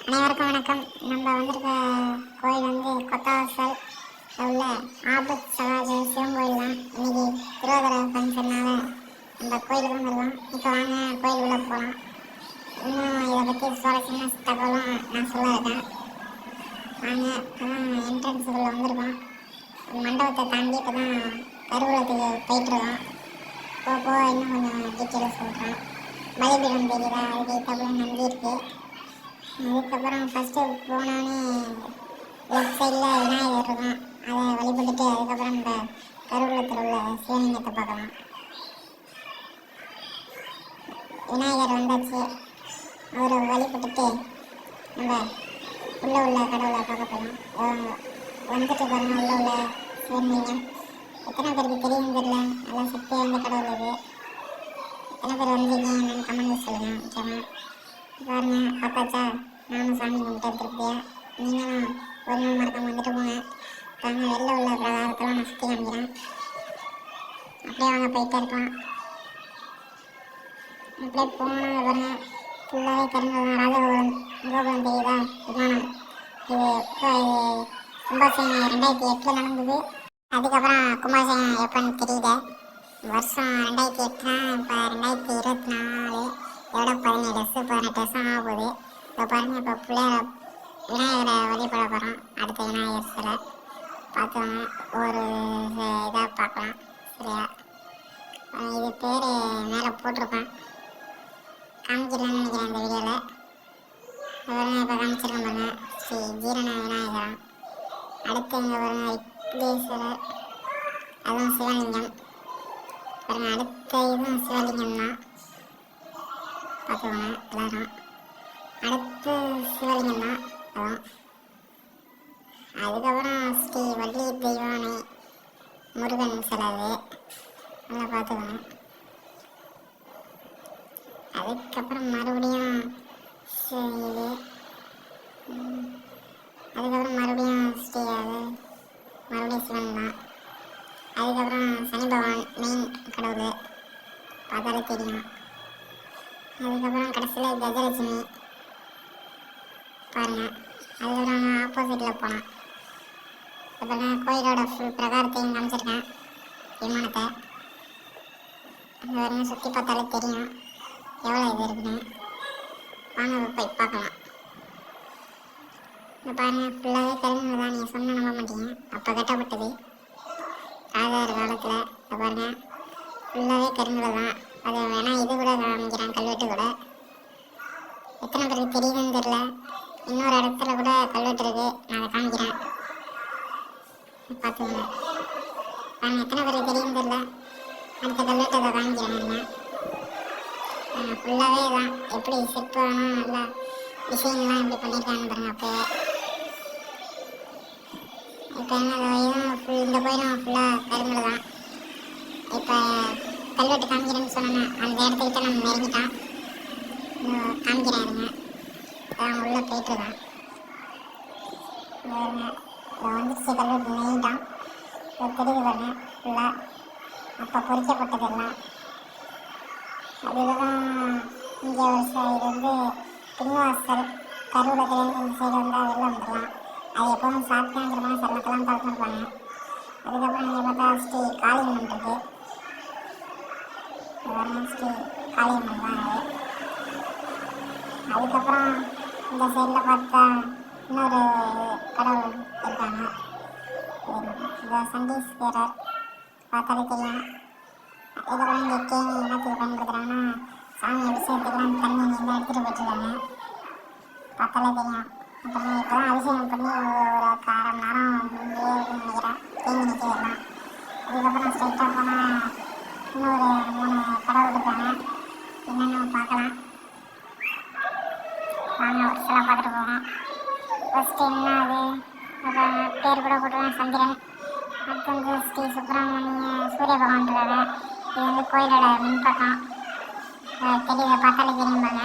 அனைவருக்கும் வணக்கம். நம்ம வந்திருக்க கோயில் வந்து கொத்தவாசல் உள்ள ஆபத் சகாஜ சிவன் கோயில் தான் இன்னைக்கு திருவாதிரை ஃபங்க்ஷனால நம்ம கோயிலுக்கு வந்துருக்கோம் இப்போ வாங்க கோயிலுக்குள்ளே போகலாம் இன்னும் இதை பற்றி சுவாரஸ்யமான தகவலும் நான் சொல்ல இருக்கேன் வாங்க இப்போதான் என்ட்ரன்ஸுக்குள்ளே வந்திருக்கோம். மண்டபத்தை தாண்டி இப்போ தான் கருவூலத்துக்கு போயிட்டுருக்கோம் போக போக இன்னும் கொஞ்சம் டீட்டெயில்ஸ் சொல்கிறேன் பலிபீடம் தெரியுதா அதுக்கு தகவல் நம்பி இருக்குது அதுக்கப்புறம் ஃபஸ்ட்டு போனோடனே லெஃப்ட் சைடில் விநாயகர் இருக்கும் அதை வழிபட்டுட்டு அதுக்கப்புறம் இந்த கருவூலத்தில் உள்ள சிவலிங்கத்தை பார்க்கலாம். விநாயகர் வந்தாச்சு. அவரை வழிபட்டுட்டு நம்ம உள்ளே உள்ள கடவுளை பார்க்க போகலாம் வந்துட்டு பாருங்க உள்ளே உள்ள சிவலிங்கம் எத்தனை பேருக்கு தெரியும் தெரியல. நல்லா சக்தி வாய்ந்த கடவுள் இது. எத்தனை பேர் வந்தீங்க? என்னன்னு கமெண்ட் சொல்லுங்கள் ஓகேவா பாருங்க பார்த்தாச்சா? நானும் சாமி கும்பிட்டு எடுத்துருப்பியா நீங்களும் ஒரு நாள் மறக்காம வந்துட்டு போங்க. பாருங்க வெளில உள்ள பிரகாரத்தெல்லாம் நான் சுற்றி காமிக்கிறேன். அப்படியே வாங்க போயிட்டே இருக்கலாம். அப்படியே போனோம் பாருங்க ஃபுல்லாகவே தெரிஞ்சது ராஜகோபுரம் கோபுரம் தெரியுதா? விமானம் இது இப்போ இது ரெண்டாயிரத்தி எட்டில் நடந்தது. அதுக்கப்புறம் கும்பாபிஷேகம் எப்போன்னு தெரியல. வருஷம் ரெண்டாயிரத்தி எட்டுனா இப்போ ரெண்டாயிரத்தி இருபத்தி நாலு. இதோட பாருங்க வருஷம் பதினெட்டு வருஷம் ஆகுது இப்போ பாருங்க இப்போ பிள்ளையார விநாயகரை வழிபட போகிறோம் அடுத்த விநாயகர் சிலை. பார்த்தோம் ஒரு இதாக பார்க்கலாம். சரியா? இது பேர் மேலே போட்டிருப்பேன். காமிச்சிடலாம்னு நினைக்கிறேன் இந்த வீடியோவில் பாருங்க இப்போ காமிச்சிருக்கேன் பாருங்க. ஸ்ரீ ஜீரண விநாயகரம் அடுத்து இங்கே பாருங்க இட்லி சிலை. அதுவும் சிவலிங்கம். பாருங்க அடுத்த இதுவும் சிவலிங்கம் தான் பார்த்துக்கோங்க எல்லாரும் அடுத்து சிவலிங்கம் தான் அதான். அதுக்கப்புறம் ஸ்ரீ வள்ளி தெய்வானை முருகன் சிலை நல்லா பார்த்துக்கோங்க. அதுக்கப்புறம் மறுபடியும் இது அதுக்கப்புறம் மறுபடியும் ஸ்ரீ அது மறுபடியும் சிவன் தான். அதுக்கப்புறம் சனி பகவான் மெயின் கடவுள் பார்த்தாலே தெரியும். அதுக்கப்புறம் கடைசியில் கஜலட்சுமி. பாருங்க அதுக்கப்புறம் ஆப்போசிட்டில் போனோம் இப்போ நான் கோயிலோட ஃபுல் பிரகாரத்தையும் காமிச்சிருக்கேன். விமானத்தை. அது வரையும் சுற்றி பார்த்தாலே தெரியும். எவ்வளோ இது இருக்குன்னு. வாங்க போய் பார்க்கலாம். இந்த பாருங்கள் ஃபுல்லாகவே தெரிஞ்சது தான். நீங்கள் சொன்ன நம்ப மாட்டீங்க. அப்போ கட்டப்பட்டது. ஆதார் காலத்தில் இந்த பாருங்கள் ஃபுல்லாகவே தெரிஞ்சது தான். அது வேணா இது கூட காமிக்கிறான் கல்வெட்டு கூட. எத்தனை பேருக்கு தெரியுதுன்னு தெரியல. இன்னொரு இடத்துல கூட கல்வெட்டு இருக்கு. நான் அதை காமிக்கிறேன். பார்த்துக்கோங்க நான் எத்தனை பேருக்கு தெரியுதுன்னு தெரியல. அடுத்த கல்வெட்டு அதை காமிக்கிறேன் நான் ஃபுல்லாகவே தான் எப்படி சிற்பம் நல்லா டிசைன்லாம் எப்படி பண்ணியிருக்காங்க பாருங்க அப்போ இப்போ என்ன இதுவும் ஃபுல் இந்த கோயிலும் ஃபுல்லாக கருங்கல் தான். இப்போ கல்வெட்டு காமிக்கிறேன்னு சொன்னேன் அந்த இடத்துக்கிட்ட நம்ம நெருங்கிட்டான் இன்னும் காமிக்கிறேன் இருங்க. அதான் உள்ளே போயிட்டுருக்கான். வந்துருச்சு கல்வெட்டு நெய்தான் இப்போ தெரியுது பாருங்க ஃபுல்லாக அப்போ பொறிக்கப்பட்டதெல்லாம். அதுதான் இங்கே ஒரு சைடு வந்து பின்வாசல் கருவடத்துலேருந்து இந்த சைடு வந்தால் வெளில வந்துடலாம். அது எப்பவும் சாப்பிட்டாங்கிற சரணத்தெல்லாம் திறந்துருப்பாங்க அதுக்கப்புறம் இங்கே பார்த்தா ஸ்ரீ காளியம்மன் இருக்குது வரணும் ஸ்ரீ காளியம்மன் தான் அது அதுக்கப்புறம் இந்த சைடில் பார்த்தா இன்னொரு கடவுள் இருக்காங்க. இந்த சண்டீஸ்வரர் பார்த்தாலே தெரியும். இதுக்கப்புறம் இங்கே கேணி என்னத்துக்கு பயன்படுத்துகிறாங்கன்னா சாமி அபிஷேகத்துக்குலாம் தண்ணி இங்கே எடுத்துகிட்டு போயிட்டுருக்காங்க. பார்த்தாலே தெரியும். அப்புறம் இப்போ தான் அபிஷேகம் பண்ணி ஒரு அரை மணி நேரம் நினைக்கிறேன். தேங்கி நிற்கிறேன் அதுக்கப்புறம் ஸ்ட்ரைட்டாக போனால் இன்னும் ஒரு மூணு கடை இருக்காங்க என்னென்னு பார்க்கலாம். வாங்க ஒரு சில பார்த்துட்டு போவோம். ஃபஸ்ட்டு என்ன அது? அப்புறம் பேர் கூட போட்டுருவேன் சந்திரன். அடுத்து வந்து ஸ்ரீ சுப்பிரமணிய சூரிய பகவான் இருக்காரு இது வந்து கோயிலோட முன்பக்கம் தெரியுது பார்த்தாலே தெரியும்பாங்க.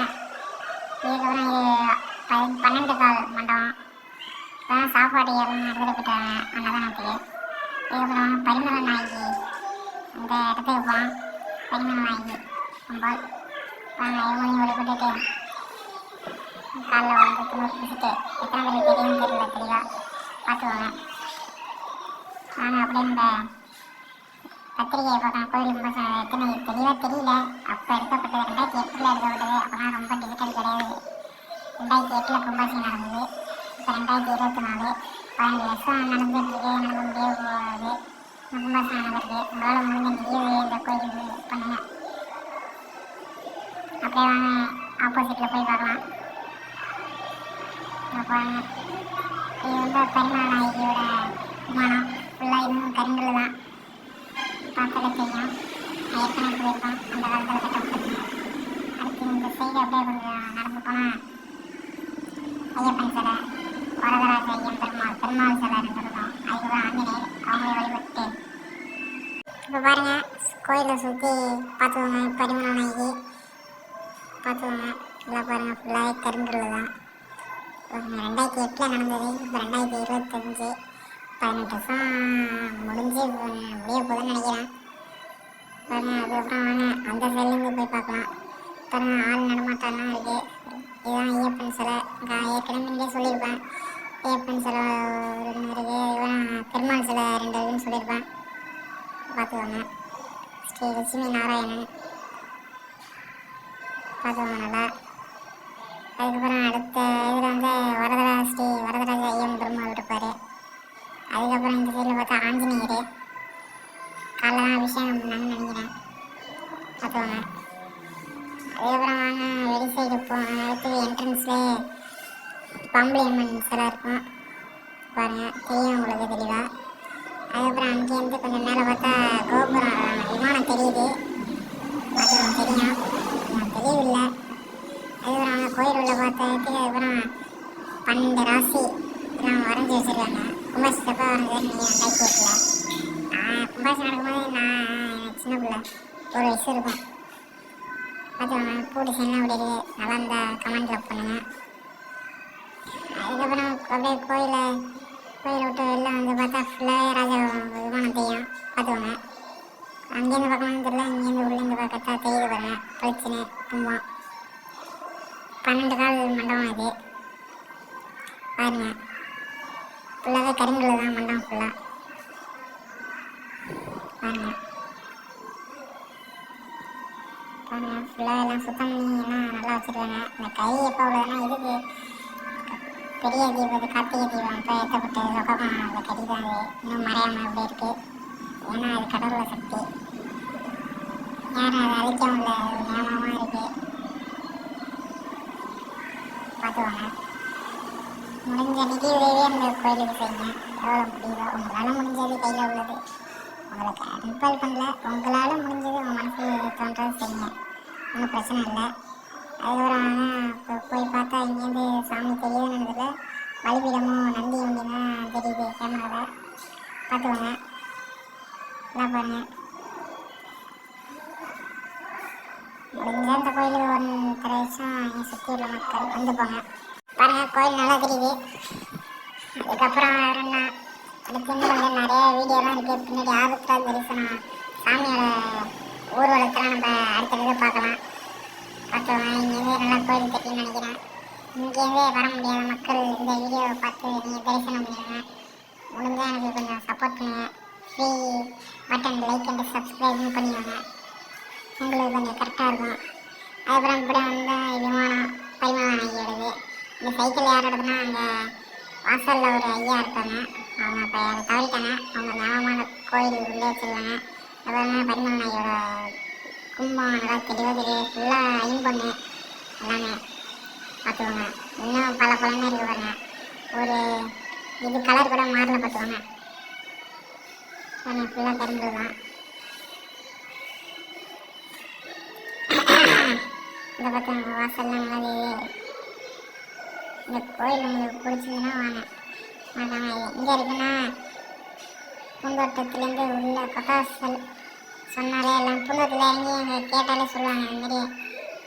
இதுக்கப்புறம் இது பன்னெண்டு கால் மண்டபம். இப்போதான் சாப்பாடு எல்லாம் நடந்துட்டு போயிட்டாங்க அன்னதானத்துக்கு இதுக்கப்புறம் பரிமள நாயகி அந்த இடத்துக்கு போகலாம் பரிமள நாயகி அம்பாள் வாங்க இவங்களையும் வழிபட்டுட்டு காலில் வந்து துணி பிடிச்சிட்டு எத்தனை பேருக்கு தெரியும் தெரியல தெளிவாக பார்த்துக்கோங்க நான் அப்படியே இந்த பத்திரிகையை பார்க்கலாம் கோயில் கும்பாசனம் எத்தனை தெளிவாக தெரியல அப்போ எடுக்கப்பட்டது ரெண்டாயிரத்தி எட்டில் எடுக்கப்பட்டது அப்போனா ரொம்ப டிஜிட்டல் கிடையாது ரெண்டாயிரத்தி எட்டில் கும்பாசனம் நடந்தது இப்போ ரெண்டாயிரத்தி இருபத்தி நாலு பதினஞ்சு வருஷம் நடந்துட்டு இருக்கு நடந்து முடிய போகுது இந்த கும்பாசனம் உங்களால் முடிஞ்ச நிறையவே இந்த கோயிலுக்கு பண்ணுங்க. அப்படியே வாங்க. ஆப்போசிட்டில் போய் பார்க்கலாம். இங்க பாருங்க. இது வந்து பெருமாள் நாயகியோட விமானம் ஃபுல்லாக இன்னும் கருங்கல் தான். பார்த்தாலே தெரியும். நான் ஏற்கனவே போயிருக்கேன் அந்த காலத்தில் கட்டப்பட்டிருக்கேன் அடுத்து இந்த சைடு அப்படியே கொஞ்சம் நடந்து போனால் ஐயப்பன் சிலை வரதராஜ ஐயன் பெருமாள் பெருமாள் சிலை இருந்திருக்கும் அதுக்கு அதுக்கப்புறம் ஆஞ்சநேயர் அவங்களே வழிபட்டு இப்போ பாருங்கள் கோயிலை சுற்றி பார்த்துக்கோங்க பரிமள நாயகி. பார்த்துக்கோங்க எல்லாம் பாருங்கள் ஃபுல்லாகவே கருங்கல் தான் ரெண்டாயிரத்தி எட்டில் நடந்தது இப்போ ரெண்டாயிரத்தி இருபத்தஞ்சி. பதினெட்டு வருஷம் முடிஞ்சு முடிய போதுன்னு நினைக்கிறேன். பாருங்க அதுக்கப்புறம் வாங்க அந்த சைட்லேருந்து போய் பார்க்கலாம். பாருங்கள் ஆள் நடமாட்டம்லாம் இருக்குது இதுதான் ஐயப்பன் சிலை. நான் ஏற்கனவே இங்கே சொல்லியிருப்பேன். ஐயப்பன் சிலை ஒன்று இருக்குது இவன் பெருமாள் சிலை ரெண்டு இருக்குன்னு சொல்லியிருப்பேன். பார்த்துக்கோங்க. ஸ்ரீ லட்சுமி நாராயணன். பார்த்துக்கோங்க நல்லா. அதுக்கப்புறம் அடுத்த இதில் வந்து வரதரா ஸ்ரீ வரதராஜ ஐயம் பெருமாள் இருப்பார். அதுக்கப்புறம் இந்த சைடில் பார்த்தா ஆஞ்சநேயர். காலைல தான் அபிஷேகம் பண்ணாங்கன்னு நினைக்கிறேன். பார்த்துக்கோங்க. அதுக்கப்புறம் வாங்க வெளி சைடு போ அடுத்தது என்ட்ரன்ஸ்லேயே பாம்பளி அம்மன் சிலை இருக்கும். பாருங்கள் தெரியும் உங்களுக்கு தெளிவாக அதுக்கப்புறம் அங்கேருந்து கொஞ்சம் மேலே பார்த்தா கோபுரம் விமானம் தெரியுது. பார்த்துக்கோங்க தெரியும். தெரியவில்லை. அதுக்கப்புறம் அவங்க கோயில் உள்ள பார்த்ததுக்கு அதுக்கப்புறம் பன்னெண்டு ராசி. எல்லாம் வரைஞ்சி வச்சிருக்காங்க. கும்பாசப்பா வரைஞ்சது நீங்கள் ரெண்டாயிரத்தி எட்டில் நான் கும்பாசம் நடக்கும்போது நான் சின்ன பிள்ளை. ஒரு வயசு இருக்கும். பார்த்துக்கோங்க பூ டிசைன்லாம் அப்படி இருக்குது நல்லா இருந்தால் கமெண்ட்டில் பண்ணுங்கள் அதுக்கப்புறம் அப்படியே கோயிலை கோயிலை விட்டு வெளில வந்து பார்த்தா ஃபுல்லாகவே ராஜா விமானம் தெரியும். பார்த்துக்கோங்க. அங்கேருந்து பார்க்கணும்னு தெரியல இங்கேருந்து உள்ளேருந்து பார்த்தா தெரியுது பாருங்க. பிரச்சனை கும்பம் பன்னெண்டு கால் மண்டபம் இது பாருங்க. ஃபுல்லாகவே கருங்கல் தான் மண்டபம் ஃபுல்லாக பாருங்க. பாருங்க ஃபுல்லாக எல்லாம் சுத்தம் பண்ணி எல்லாம் நல்லா வச்சுருக்காங்க. இந்த கை எப்போ உள்ளதுன்னா இதுக்கு பெரிய தீபம் இது கார்த்திகை தீபம் இப்போ ஏற்றப்பட்டது. லோகமாக அந்த கறி அது இன்னும் மறையாமல் அப்படியே இருக்குது ஏன்னா அது கடவுள சக்தி. யாரும் அதை அழிக்கவும் இல்லை அது நியமமாக இருக்குது பார்த்துவாங்க முடிஞ்ச நிதி உதவியே அந்த கோயிலுக்கு செய்யுங்க. எவ்வளோ முடியுதோ உங்களால் முடிஞ்சது கையில் உள்ளது. உங்களுக்கு கம்பல் பண்ணல உங்களால் முடிஞ்சது உங்கள் மனசு தோன்றது செய்யுங்க. ஒன்றும் பிரச்சனை இல்லை. அதுக்கப்புறம் இப்போ போய் பார்த்தா இங்கேருந்து சாமி தெரியுதுன்னு நினைக்கல பலிபீடமும் நந்தி வண்டியும் தெரியுது கேமராவில் பார்த்துக்கோங்க. எல்லாம் பாருங்க. முடிஞ்ச இந்த கோயிலுக்கு ஒரு தர வருஷம் இங்கே சுற்றி உள்ள மக்கள் வந்து போங்க. பாருங்க கோயில் நல்லா தெரியுது. அதுக்கப்புறம் வேற என்ன? அடுத்து இன்னும் கொஞ்சம் நிறைய வீடியோலாம் இருக்குது பின்னாடி ஆபத்தா தரிசனம். சாமியோட ஊர்வலத்தெல்லாம் நம்ம அடுத்தடுத்து பார்க்கலாம். பார்த்தவங்க இங்கேருந்து நல்லா கோயில் கட்டின்னு நினைக்கிறேன். இங்கேருந்தே வர முடியாத மக்கள் இந்த வீடியோவை பார்த்து நீங்கள் தரிசனம் பண்ணிடுங்க முடிஞ்சால் எனக்கு கொஞ்சம் சப்போர்ட் பண்ணுங்கள் ஃப்ரீ பட்டன் லைக் அண்ட் சப்ஸ்கிரைபும் பண்ணிடுவாங்க உங்களுக்கு கொஞ்சம் கரெக்டாக இருக்கும். அதுக்கப்புறம் இப்படி வந்து விமானம் பரிமாணம் ஆகிடுது இந்த சைக்கிள் யாரோடதுன்னா அங்கே வாசலில் ஒரு ஐயா இருப்பாங்க அவங்க இப்போ அதை தவறிட்டாங்க. அவங்க ஞாபகமான கோயில் உள்ளே வச்சுருவாங்க அப்புறம் பரிமாண நாயோட கும்பம் நல்லா தெளிவாக தெரியுது ஃபுல்லாக ஐம்பொண்ணு எல்லாமே பார்த்துக்கோங்க. இன்னும் பல பலன்னு இருக்கு பாருங்க. ஒரு இது கலர் கூட மாறல பார்த்துக்கோங்க. ஃபுல்லாக கரும்பு தான் இந்த பக்கம் வாசல்லாம் நல்லா இந்த கோயில் உங்களுக்கு பிடிச்சதுன்னா வாங்க. மாட்டாங்க எங்கே இருக்குன்னா பூந்தோட்டத்துலேருந்து உள்ள பட்டாசல் சொன்னாலே எல்லாம் பூந்தோட்டத்தில் இறங்கி அங்கே கேட்டாலே சொல்லுவாங்க இந்த மாதிரி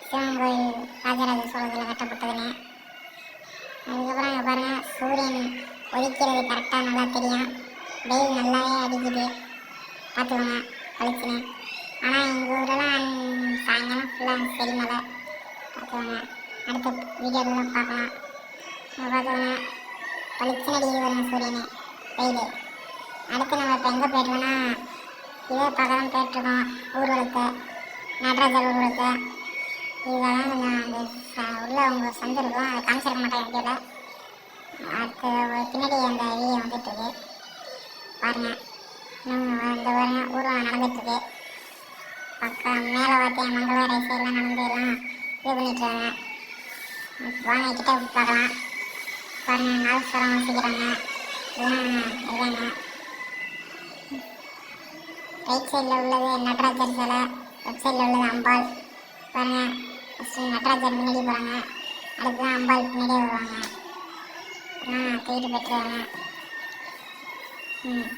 சிவன் கோயில் ராஜராஜ சோழத்தில் கட்டப்பட்டதுன்னு. அதுக்கப்புறம் இங்கே பாருங்கள் சூரியன் ஒழிக்கிறது கரெக்டாக நல்லா தெரியும். வெயில் நல்லாவே அடிக்குது. பார்த்துக்கோங்க பளிச்சுன்னு ஆனால் எங்கள் ஊரெல்லாம் சாயங்காலம் ஃபுல்லாக செடி மலை. பார்த்துக்கோங்க அடுத்த வீடியோவில் பார்க்கலாம். நம்ம பார்த்தோன்னா பளிச்சுன்னு அடிக்குது பாருங்க சூரியனே வெயில். அடுத்து நம்ம இப்போ எங்கே போயிடுவோன்னா இதே பார்க்க கேட்டிருக்கோம். ஊர்வலத்தை நடராஜர் ஊர்வலத்தை. இதெல்லாம் கொஞ்சம் அந்த ச- உள்ள அவங்க சந்து இருக்கும் அதை காமிச்சிருக்க மாட்டேன் வீடியோவில் அடுத்து பின்னாடி அந்த வீடியோ வந்துட்டு இருக்கு பாருங்க. இன்னும் இந்த பாருங்க ஊர்வலம் நடந்துட்டுருக்கு. பக்கம் மேலே வாத்தியம் மங்கள சைடெலாம் நடந்து எல்லாம் இது பண்ணிட்டுருக்காங்க வாங்க கிட்டே பார்க்கலாம். பாருங்க நாதஸ்வரம் வசிக்கிறாங்க. இதெல்லாம் இருக்காங்க ரைட் சைடில் உள்ளது நடராஜர் சிலை லெஃப்ட் சைடில் உள்ளது அம்பாள். பாருங்க ஃபஸ்ட்டு நடராஜர் முன்னாடி போகிறாங்க அடுத்து தான் அம்பாள் பின்னாடியே வருவாங்க. அப்புறம் தூக்கிட்டு போட்டுருவாங்க ம்.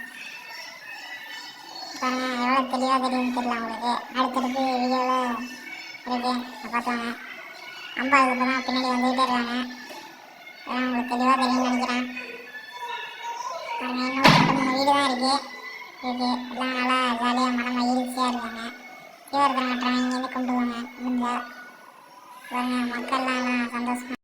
பாருங்க எவ்வளோ தெளிவாக தெரியும்னு தெரியல உங்களுக்கு. அடுத்தடுத்து வீடியோவில் இருக்கு. பார்த்துவாங்க அம்பாள் இப்போ தான் பின்னாடி வந்துகிட்டே இருக்காங்க. அதான் உங்களுக்கு தெளிவாக தெரியும்னு நினைக்கிறேன். பாருங்கள் இன்னும் வீடு தான் இருக்குது இது எல்லாம் நல்லா ஜாலியாக மன மகிழ்ச்சியாக இருக்காங்க. தீவிரத்தில் மற்றவங்க இங்கேருந்து கும்பிடுவாங்க. போவாங்க பாருங்க மக்கள்லாம் சந்தோஷமாக